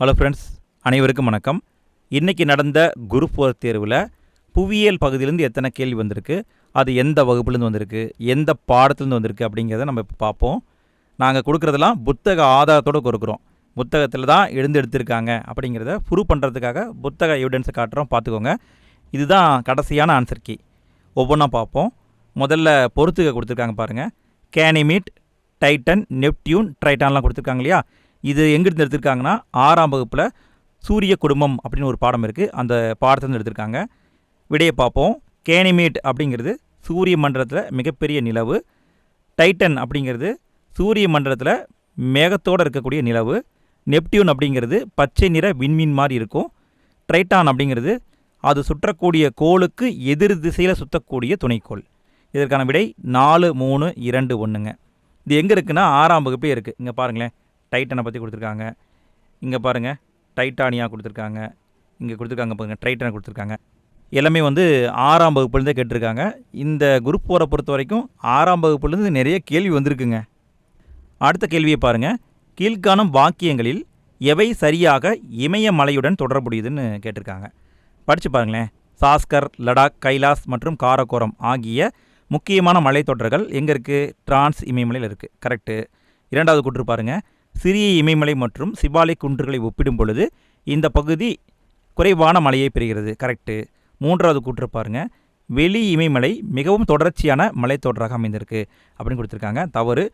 Hello friends அனைவருக்கும் வணக்கம். இன்றைக்கி நடந்த குரூப் ஃபோர் தேர்வில் புவியியல் பகுதியிலேருந்து எத்தனை கேள்வி வந்திருக்கு அது எந்த வகுப்புலேருந்து வந்திருக்கு எந்த பாடத்துலேருந்து வந்திருக்கு அப்படிங்கிறத நம்ம இப்போ பார்ப்போம். நாங்கள் கொடுக்குறதெல்லாம் புத்தக ஆதாரத்தோடு கொடுக்குறோம். புத்தகத்தில் தான் எழுந்து எடுத்திருக்காங்க அப்படிங்கிறத ப்ரூவ் பண்ணுறதுக்காக புத்தக எவிடன்ஸை காட்டுறோம். பார்த்துக்கோங்க. இதுதான் கடைசியான ஆன்சர் கீ ஒவ்வொன்றா பார்ப்போம். முதல்ல பொறுத்துக்க கொடுத்துருக்காங்க பாருங்கள் கேனிமீட் டைட்டன் நெப்டியூன் ட்ரைட்டான்லாம் கொடுத்துருக்காங்க இல்லையா? இது எங்கிருந்து எடுத்திருக்காங்கன்னா ஆறாம் வகுப்பில் சூரிய குடும்பம் அப்படின்னு ஒரு பாடம் இருக்குது அந்த பாடத்திலிருந்து எடுத்திருக்காங்க. விடையை பார்ப்போம். கேனிமேட் அப்படிங்கிறது சூரிய மண்டலத்தில் மிகப்பெரிய நிலவு. டைட்டன் அப்படிங்கிறது சூரிய மண்டலத்தில் மேகத்தோடு இருக்கக்கூடிய நிலவு. நெப்டியூன் அப்படிங்கிறது பச்சை நிற விண்மீன் மாதிரி இருக்கும். ட்ரைட்டான் அப்படிங்கிறது அது சுற்றக்கூடிய கோளுக்கு எதிர் திசையில் சுற்றக்கூடிய துணைக்கோள். இதற்கான விடை நாலு மூணு இரண்டு ஒன்றுங்க இது எங்கே இருக்குன்னா ஆறாம் வகுப்பே இருக்குது இங்கே பாருங்களேன். டைட்டனை பற்றி கொடுத்துருக்காங்க. இங்கே பாருங்கள் டைட்டானியா கொடுத்துருக்காங்க. இங்கே கொடுத்துருக்காங்க பாருங்கள் டைட்டனை கொடுத்துருக்காங்க. எல்லாமே வந்து ஆறாம் வகுப்புலேருந்தே கேட்டிருக்காங்க. இந்த குரூப் போகிற பொறுத்த வரைக்கும் ஆறாம் வகுப்புலேருந்து நிறைய கேள்வி வந்திருக்குங்க. அடுத்த கேள்வியை பாருங்கள் கீழ்காணும் வாக்கியங்களில் எவை சரியாக இமயமலையுடன் தொடர்புடையதுன்னு கேட்டிருக்காங்க. படித்து பாருங்களேன். சாஸ்கர் லடாக் கைலாஸ் மற்றும் காரக்கோரம் ஆகிய முக்கியமான மலைத்தொடர்கள் எங்கே இருக்குது டிரான்ஸ் இமயமலையில் இருக்குது கரெக்டு இரண்டாவது கூற்று பாருங்கள் சிறிய இமயமலை மற்றும் சிபாலிக் குன்றுகளை ஒப்பிடும் பொழுது இந்த பகுதி குறைவான மலையை பெறுகிறது. கரெக்டு மூன்றாவது கூற்று பாருங்கள் வெளி இமயமலை மிகவும் தொடர்ச்சியான மலைத்தொடராக அமைந்திருக்கு அப்படின்னு கொடுத்துருக்காங்க. தவறு.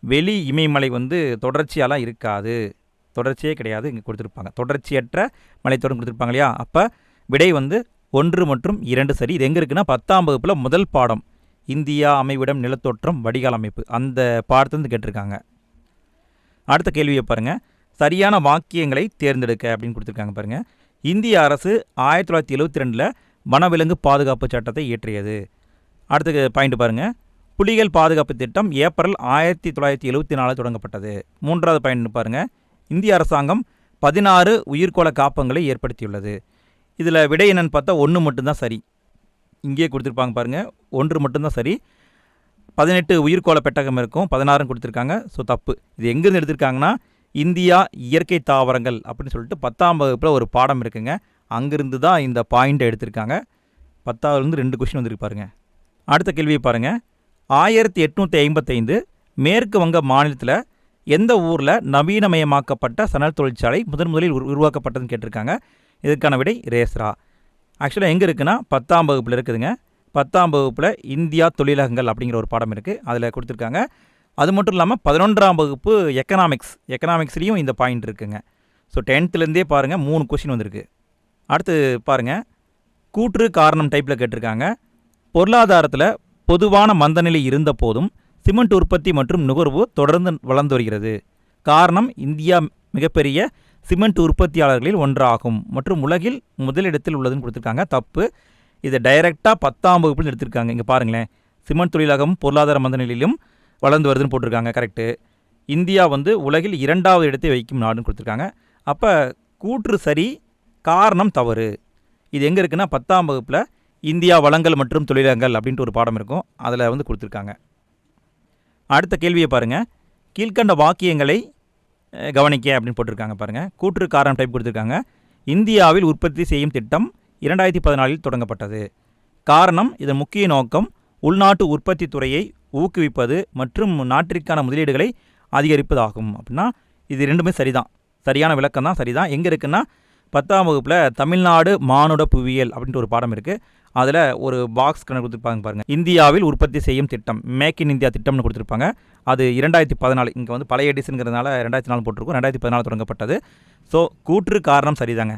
வெளி இமயமலை வந்து தொடர்ச்சியாலாம் இருக்காது. தொடர்ச்சியே கிடையாது. இங்கே கொடுத்துருப்பாங்க. தொடர்ச்சியற்ற மலைத்தொடர் கொடுத்துருப்பாங்க இல்லையா? அப்போ விடை வந்து ஒன்று மற்றும் இரண்டு சரி. இது எங்கே இருக்குன்னா பத்தாம் வகுப்பில் முதல் பாடம். இந்தியா அமைவிடம் நிலத்தோற்றம் வடிகால் அமைப்பு. அந்த பாடத்துலேருந்து கேட்டிருக்காங்க. அடுத்த கேள்வியை பாருங்கள் சரியான வாக்கியங்களை தேர்ந்தெடுக்க அப்படின்னு கொடுத்துருக்காங்க பாருங்கள் இந்திய அரசு ஆயிரத்தி தொள்ளாயிரத்தி எழுபத்தி ரெண்டில் வனவிலங்கு பாதுகாப்பு சட்டத்தை இயற்றியது. அடுத்த பாயிண்ட் பாருங்கள் புலிகள் பாதுகாப்பு திட்டம் ஏப்ரல் ஆயிரத்தி தொள்ளாயிரத்தி எழுபத்தி நாலில் தொடங்கப்பட்டது. மூன்றாவது பாயிண்ட் பாருங்கள் இந்திய அரசாங்கம் பதினாறு உயிர்கோள காப்பங்களை ஏற்படுத்தியுள்ளது. இதில் விடை என்னன்னு பார்த்தா ஒன்று மட்டும்தான் சரி. இங்கேயே கொடுத்துருப்பாங்க பாருங்கள் ஒன்று மட்டும்தான் சரி. பதினெட்டு உயிர்கோள பெட்டகம் இருக்கும் பதினாறும் கொடுத்துருக்காங்க. ஸோ தப்பு. இது எங்கேருந்து எடுத்திருக்காங்கன்னா இந்தியா இயற்கை தாவரங்கள் அப்படின்னு சொல்லிட்டு பத்தாம் வகுப்பில் ஒரு பாடம் இருக்குங்க. அங்கேருந்து தான் இந்த பாயிண்ட்டை எடுத்திருக்காங்க. பத்தாவதுலேருந்து ரெண்டு கொஷின் வந்துருக்கு பாருங்கள் அடுத்த கேள்வியை பாருங்கள் ஆயிரத்தி எட்நூற்றி ஐம்பத்தைந்து மேற்கு வங்க மாநிலத்தில் எந்த ஊரில் நவீனமயமாக்கப்பட்ட சணல் தொழிற்சாலை முதன் முதலில் உரு- உருவாக்கப்பட்டதுன்னு கேட்டிருக்காங்க. இதுக்கான விடை ரேஸ்ரா. ஆக்சுவலாக எங்கே இருக்குன்னா பத்தாம் வகுப்பில் இருக்குதுங்க. பத்தாம் வகுப்பில் இந்தியா தொழிலகங்கள் அப்படிங்கிற ஒரு பாடம் இருக்குது அதில் கொடுத்துருக்காங்க. அது மட்டும் இல்லாமல் பதினொன்றாம் வகுப்பு எக்கனாமிக்ஸ் எக்கனாமிக்ஸ்லேயும் இந்த பாயிண்ட் இருக்குங்க. ஸோ டென்த்துலேருந்தே பாருங்கள் மூணு கொஷின் வந்திருக்கு. அடுத்து பாருங்கள் கூற்று காரணம் டைப்பில் கேட்டிருக்காங்க. பொருளாதாரத்தில் பொதுவான மந்தநிலை இருந்த போதும் சிமெண்ட் உற்பத்தி மற்றும் நுகர்வு தொடர்ந்து வளர்ந்து வருகிறது. காரணம் இந்தியா மிகப்பெரிய சிமெண்ட் உற்பத்தியாளர்களில் ஒன்றாகும் மற்றும் உலகில் முதலிடத்தில் உள்ளதுன்னு கொடுத்துருக்காங்க. தப்பு. இதை டைரெக்டாக பத்தாம் வகுப்புன்னு எடுத்திருக்காங்க. இங்கே பாருங்களேன். சிமெண்ட் தொழிலகம் பொருளாதார மந்தநிலையிலும் வளர்ந்து வருதுன்னு போட்டிருக்காங்க. கரெக்டு இந்தியா வந்து உலகில் இரண்டாவது இடத்தை வைக்கும் நாடுன்னு கொடுத்துருக்காங்க. அப்போ கூற்று சரி காரணம் தவறு. இது எங்கே இருக்குன்னா பத்தாம் வகுப்பில் இந்தியா வளங்கள் மற்றும் தொழிலகங்கள் அப்படின்ட்டு ஒரு பாடம் இருக்கும். அதில் வந்து கொடுத்துருக்காங்க. அடுத்த கேள்வியை பாருங்கள் கீழ்க்கண்ட வாக்கியங்களை கவனிக்க அப்படின்னு போட்டிருக்காங்க பாருங்கள் கூற்று காரணம் டைப் கொடுத்துருக்காங்க. இந்தியாவில் உற்பத்தி செய்யும் திட்டம் இரண்டாயிரத்தி பதினாலில் தொடங்கப்பட்டது. காரணம் இதன் முக்கிய நோக்கம் உள்நாட்டு உற்பத்தி துறையை ஊக்குவிப்பது மற்றும் நாட்டிற்கான முதலீடுகளை அதிகரிப்பதாகும். அப்படின்னா இது ரெண்டுமே சரிதான். சரியான விளக்கம் தான் சரிதான். எங்கே இருக்குன்னா பத்தாம் வகுப்பில் தமிழ்நாடு மானுட புவியியல் அப்படின்ட்டு ஒரு பாடம் இருக்குது அதில் ஒரு பாக்ஸ் கணக்கு கொடுத்துருப்பாங்க பாருங்கள் இந்தியாவில் உற்பத்தி செய்யும் திட்டம் மேக் இன் இந்தியா திட்டம்னு கொடுத்துருப்பாங்க. அது இரண்டாயிரத்தி பதினாலு இங்கே வந்து பழைய எடிஷனுங்கிறதுனால ரெண்டாயிரத்தி நாலு போட்டிருக்கும். ரெண்டாயிரத்தி பதினாலு தொடங்கப்பட்டது. ஸோ கூற்று காரணம் சரிதாங்க.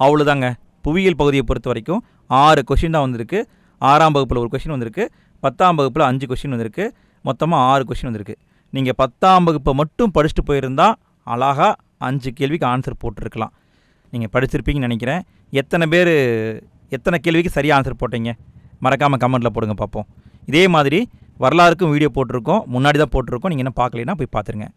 அவ்வளோதாங்க புவியியல் பகுதியை பொறுத்த வரைக்கும் ஆறு கொஷின் தான் வந்திருக்கு. ஆறாம் வகுப்பில் ஒரு கொஷின் வந்திருக்கு. பத்தாம் வகுப்பில் அஞ்சு கொஷின் வந்திருக்கு. மொத்தமாக ஆறு கொஷின் வந்திருக்கு. நீங்கள் பத்தாம் வகுப்பை மட்டும் படிச்சுட்டு போயிருந்தால் அழகாக அஞ்சு கேள்விக்கு ஆன்சர் போட்டிருக்கலாம். நீங்கள் படிச்சிருப்பீங்கன்னு நினைக்கிறேன். எத்தனை பேர் எத்தனை கேள்விக்கு சரியாக ஆன்சர் போட்டீங்க? மறக்காமல் கமெண்ட்டில் போடுங்க பார்ப்போம். இதே மாதிரி வரலாறுக்கும் வீடியோ போட்டிருக்கோம். முன்னாடி தான் போட்டிருக்கோம். நீங்கள் என்ன பார்க்கலைன்னா போய் பார்த்துருங்க.